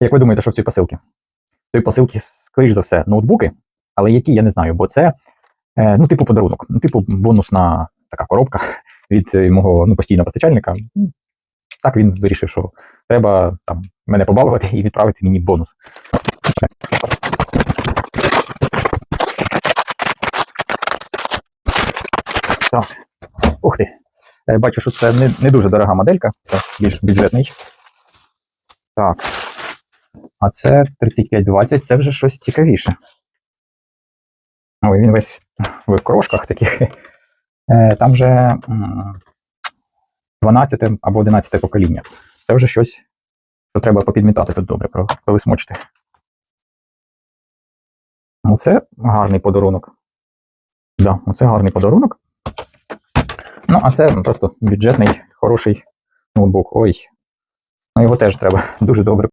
Як ви думаєте, що в цій посилці? В цій посилці, скоріш за все, ноутбуки, але які я не знаю, бо це е, ну, типу подарунок, ну, типу бонусна така коробка від е, мого ну, постійного постачальника. Ну, Так він вирішив, що треба там мене побалувати і відправити мені бонус. Так. Ух ти. Е, Бачу, що це не, не дуже дорога моделька, це більш бюджетний. Так. А це 3520, це вже щось цікавіше. Ой, він весь в крошках таких. Е, Там вже 12 або 11 покоління. Це вже щось, що треба попідмітати тут добре, пролисмочити. Оце гарний подарунок. Да, оце гарний подарунок. Ну, а це просто бюджетний, хороший ноутбук. Ой. Ну, його теж треба дуже добре